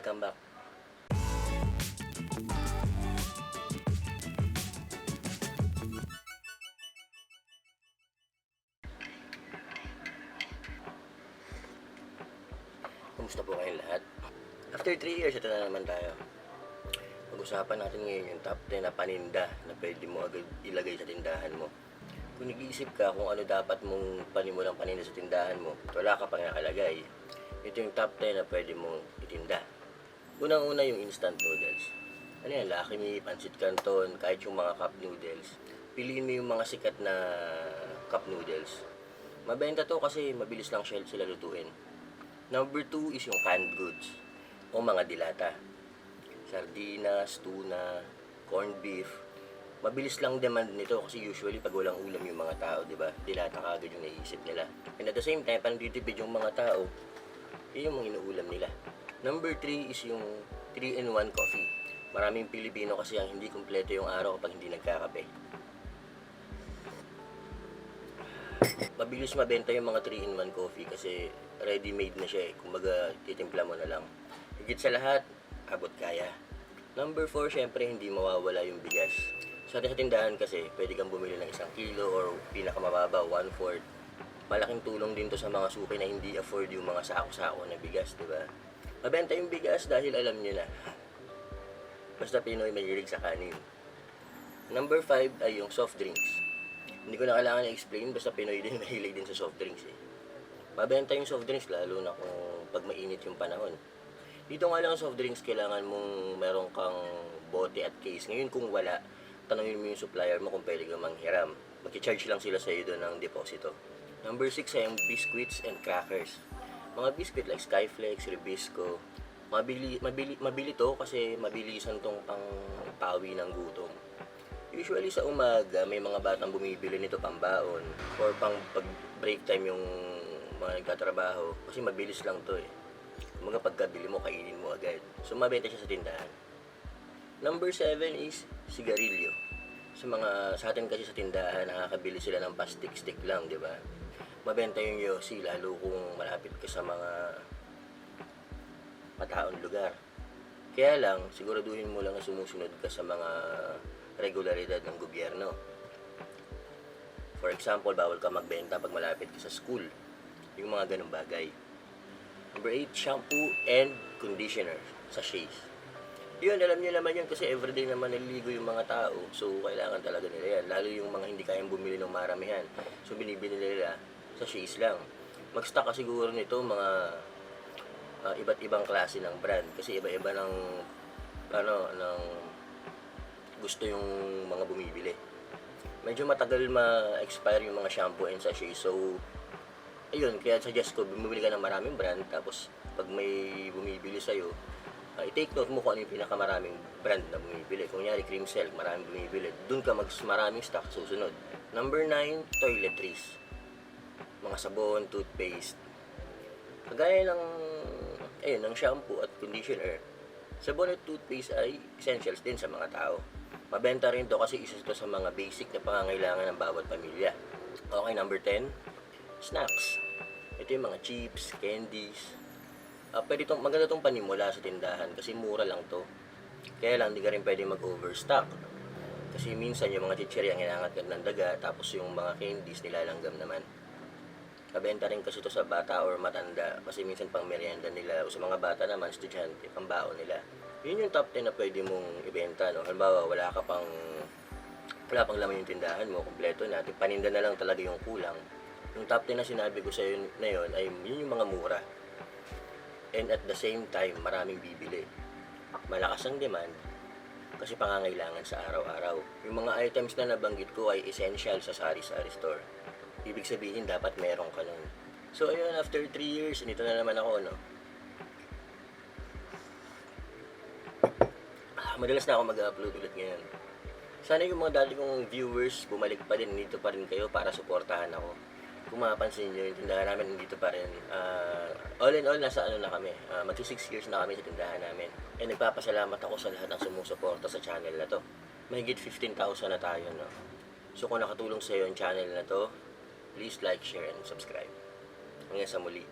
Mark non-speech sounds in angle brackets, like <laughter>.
Welcome back. Kumusta po kayong lahat? After 3 years, ito na naman tayo. Pag-usapan natin ngayon yung top 10 na paninda na pwede mo agad ilagay sa tindahan mo. Kung nag-iisip ka kung ano dapat mong panimulang paninda sa tindahan mo, wala ka pang nakalagay, ito yung top 10 na pwede mong itinda. Unang-una yung instant noodles. Ano yan, Lucky Me, Pancit Canton, kahit yung mga cup noodles. Piliin mo yung mga sikat na cup noodles. Mabenta to kasi mabilis lang shell sila lutuin. Number 2 is yung canned goods o mga dilata. Sardinas, tuna, corned beef. Mabilis lang demand nito kasi usually pag walang ulam yung mga tao, di ba? Dilata ka agad yung naisip nila. And at the same time, parang ditipid yung mga tao, yun yung mga inuulam nila. Number 3 is yung 3-in-1 coffee. Maraming Pilipino kasi ang hindi kumpleto yung araw kapag hindi nagkakape. Mabilis mabenta yung mga 3-in-1 coffee kasi ready-made na siya eh. Kumbaga, titimpla mo na lang. Higit sa lahat, abot kaya. Number 4, syempre, hindi mawawala yung bigas. Sa tindahan kasi, pwede kang bumili ng isang kilo or pinakamababa, one-fourth. Malaking tulong din to sa mga suki na hindi afford yung mga sako-sako na bigas, di ba? Mabenta yung bigas dahil alam nyo na. Basta Pinoy mahilig sa kanin. Number 5 ay yung soft drinks. Hindi ko na kailangan i-explain, basta Pinoy din <laughs> mahilig din sa soft drinks eh. Mabenta yung soft drinks lalo na kung pag mainit yung panahon. Dito nga lang soft drinks, kailangan mong meron kang bote at case. Ngayon kung wala, tanongin mo yung supplier mo kung pwede kang manghiram. Mag-charge lang sila sa iyo doon ng deposito. Number 6 ay yung biscuits and crackers. Mga biscuit like Skyflex, Ribisco. Mabili, mabili, mabili to kasi mabilisan tong pang pawi ng gutom. Usually sa umaga, may mga batang bumibili nito pambaon or pang pag break time yung mga nagtatrabaho kasi mabilis lang to eh. Mga pagkabili mo, kainin mo agad. So, mabenta siya sa tindahan. Number 7 is sigarilyo. Sa mga, sa atin kasi sa tindahan, nakakabili sila ng pastik-stick lang, di ba? Mabenta yung yosi, lalo kung malapit ka sa mga mataon lugar. Kaya lang, siguraduhin mo lang na sumusunod ka sa mga regularidad ng gobyerno. For example, bawal ka magbenta pag malapit ka sa school. Yung mga ganong bagay. Number 8, shampoo and conditioner sa Shays. Yun, alam niyo naman yun kasi everyday naman naliligo yung mga tao. So, kailangan talaga nila yan. Lalo yung mga hindi kayang bumili ng maramihan. So, binibili nila sa Shays lang. Mag-stock ka siguro nito mga ah, iba't ibang klase ng brand. Kasi iba-iba ng ano, ng gusto yung mga bumibili. Medyo matagal ma-expire yung mga shampoo and sachet. So, ayun, kaya suggest ko, bumibili ka ng maraming brand. Tapos, pag may bumibili sa'yo, uh, i-take note mo kung ano yung pinakamaraming brand na bumibili. Kung nyari, cream silk, maraming bumibili. Doon ka mag maraming stock susunod. Number 9, toiletries. Mga sabon, toothpaste. Kagaya ng, ayun, ng shampoo at conditioner. Sabon at toothpaste ay essentials din sa mga tao. Mabenta rin to kasi isa ito sa mga basic na pangangailangan ng bawat pamilya. Okay, number 10, snacks. Ito yung mga chips, candies. Ah, pwede tong, maganda tong panimula sa tindahan kasi mura lang to. Kaya lang, di ka rin pwede mag-overstock. Kasi minsan yung mga chichiri ang inangat ng daga, tapos yung mga candies nilalanggam naman. Kabenta rin kasi to sa bata or matanda kasi minsan pang merienda nila o sa mga bata naman, estudyante, pang baon nila. Yun yung top 10 na pwede mong ibenta, no? Halimbawa, wala ka pang wala pang laman yung tindahan mo, kompleto na, paninda na lang talaga yung kulang. Yung top 10 na sinabi ko sa yun na yun ay yun yung mga mura. And at the same time, maraming bibili. Malakas ang demand kasi pangangailangan sa araw-araw. Yung mga items na nabanggit ko ay essential sa sari-sari store. Ibig sabihin, dapat meron ka nun. So, ayun, after 3 years, nito na naman ako, no? Ah, madalas na ako mag-upload ulit ngayon. Sana yung mga dati kong viewers bumalik pa din dito pa rin kayo para suportahan ako. Kung mapapansin nyo, yung tindahan namin dito pa rin. Ah, all in all, nasa ano na kami. Uh, magsi 6 years na kami sa tindahan namin. And nagpapasalamat ako sa lahat ng sumusuporta sa channel na to. Mahigit 15,000 na tayo, no? So kung nakatulong sa iyo yung channel na to, please like, share, and subscribe. Hanggang sa muli.